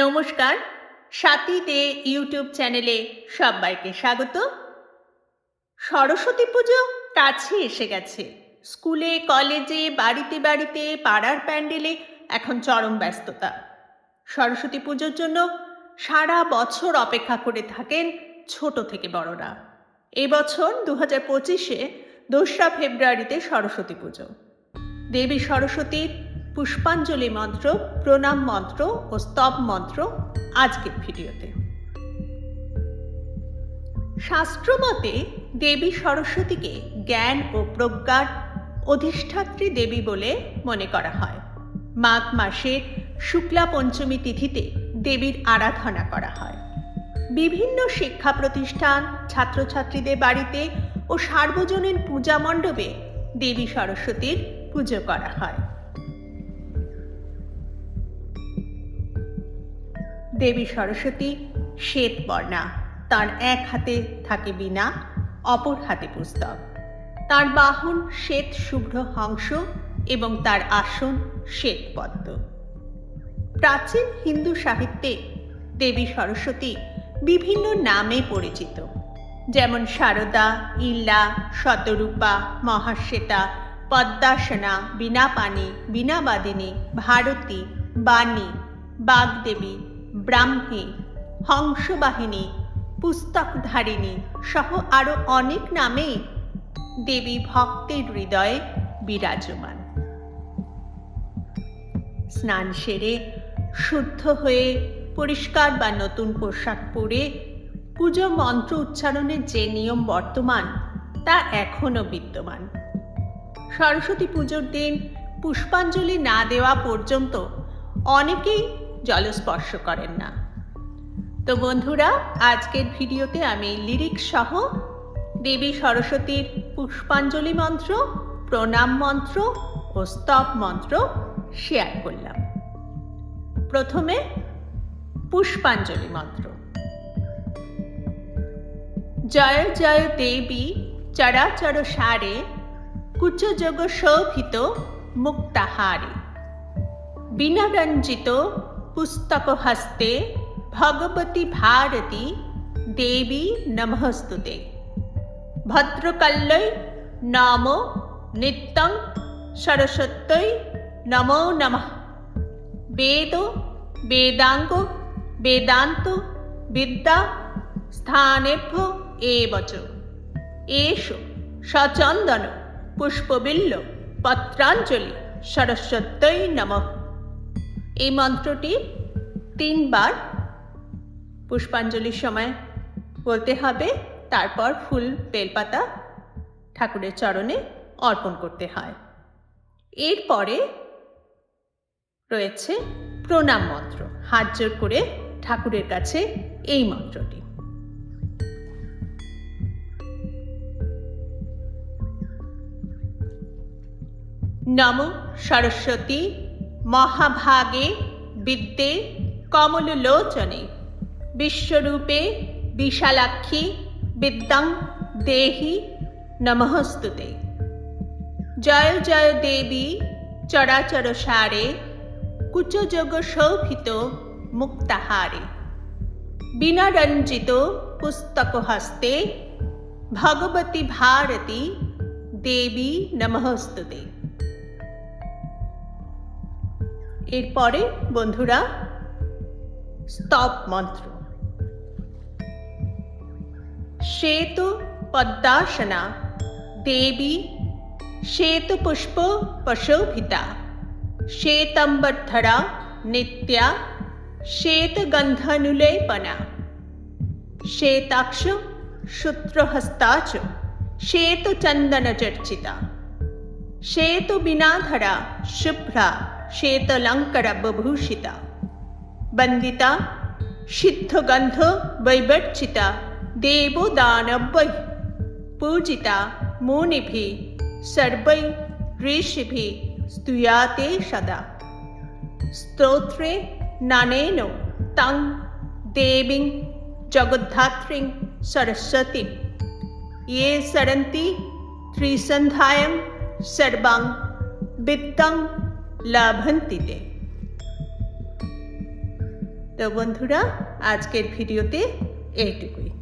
নমস্কার, সাথী দে ইউটিউব চ্যানেলে সবাইকে স্বাগত। সরস্বতী পুজো কাছে এসে গেছে। স্কুলে, কলেজে, বাড়িতে বাড়িতে, পাড়ার প্যান্ডেলে এখন চরম ব্যস্ততা। সরস্বতী পুজোর জন্য সারা বছর অপেক্ষা করে থাকেন ছোট থেকে বড়রা। এবছর দু হাজার পঁচিশে দোসরা ফেব্রুয়ারিতে সরস্বতী পুজো। দেবী সরস্বতীর পুষ্পাঞ্জলি মন্ত্র, প্রণাম মন্ত্র ও স্তব মন্ত্র আজকের ভিডিওতে। শাস্ত্রমতে দেবী সরস্বতীকে জ্ঞান ও প্রজ্ঞার অধিষ্ঠাত্রী দেবী বলে মনে করা হয়। মাঘ মাসের শুক্লা পঞ্চমী তিথিতে দেবীর আরাধনা করা হয়। বিভিন্ন শিক্ষা প্রতিষ্ঠান, ছাত্রছাত্রীদের বাড়িতে ও সার্বজনীন পূজা মণ্ডপে দেবী সরস্বতীর পুজো করা হয়। দেবী সরস্বতী, শ্বেত বর্ণা। তার এক হাতে থাকে বীণা, অপর হাতে পুস্তক। তার বাহন শ্বেত শুভ্র হংস এবং তার আসন শ্বেত পদ্ম। প্রাচীন হিন্দু সাহিত্যে দেবী সরস্বতী বিভিন্ন নামে পরিচিত। যেমন শারদা ইল্লা শতরূপা, মহাশ্বেতা, পদ্মাসনা, বীণাপাণি, বীণাবাদিনী, ভারতী, বাণী, বাগদেবী ব্রাহ্মী, হংসবাহিনী, পুস্তকধারিণী সহ আরও অনেক নামে দেবী ভক্তের হৃদয়ে বিরাজমান। স্নান সেরে, শুদ্ধ হয়ে পরিষ্কার বা নতুন পোশাক পরে পুজো মন্ত্র উচ্চারণের যে নিয়ম বর্তমান, তা এখনও বিদ্যমান। সরস্বতী পুজোর দিন পুষ্পাঞ্জলি না দেওয়া পর্যন্ত অনেকেই জলস্পর্শ করেন না। তো বন্ধুরা, আজকের ভিডিওতে আমি লিরিক সহ দেবী সরস্বতীর পুষ্পাঞ্জলি মন্ত্র, প্রণাম মন্ত্র ও স্তব মন্ত্র শেয়ার করলাম। প্রথমে পুষ্পাঞ্জলি মন্ত্র। জয় জয় দেবী, চরাচর সারে কুচযোগ শোভিত মুক্তাহারে বিনারঞ্জিত হস্তে ভগবতী ভারতী দেবী নমস্তুতে ভদ্রকল্লৈ নম নিত্যং সরস্বত্যৈ নমো নমঃ বেদ বেদাঙ্গ বেদান্ত বিদ্যা স্থানেভ্য এবচ এষু সচন্দন পুষ্পবিল্ল পত্রাঞ্জলি সরস্বত্যই নমঃ এই মন্ত্রটি তিনবার পুষ্পাঞ্জলির সময় বলতে হবে, তারপর ফুল, বেলপাতা ঠাকুরের চরণে অর্পণ করতে হয়। এরপরে রয়েছে প্রণাম মন্ত্র। হাত জোর করে ঠাকুরের কাছে এই মন্ত্রটি। নম সরস্বতী মহাভাগে বিদ্যে কমললোচনে বিশ্বরূপে বিশালাক্ষী বিদ্যাং দেহি নমস্তুতে। জয় জয় দেবী চরাচর সারে কুচযোগ শোভিত মুক্তাহারে। বিনারঞ্জিত পুস্তক হস্তে ভগবতী ভারতী দেবী নমস্তুতে। এরপরে, বন্ধুরা, স্তব মন্ত্র। শ্বেত পদ্মাসনা, দেবী, শ্বেত পুষ্প পশোভিতা শ্বেতম্বরধরা, নিত্যা, শ্বেতগন্ধানুলেপনা, শ্বেতাক্ষ সূত্রহস্তা চ শ্বেতচন্দনচর্চিতা, শ্বেতবিনাধরা, শুভ্রা श्वेतलङ्करबभूषिता। वन्दिता सिद्धगन्ध वैवर्चिता, देवोदानवैः, पूजिता, मुनिभिः, सर्वैः, ऋषिभिः, स्तूयते सदा। स्तोत्रे नानेन, तं, देवीं, जगद्धात्रीं, सरस्वतीं। ये सरन्ति त्रिसन्ध्यां, सर्वां विद्यां লাভন্তিতে তো বন্ধুরা আজকের ভিডিওতে এইটুকুই।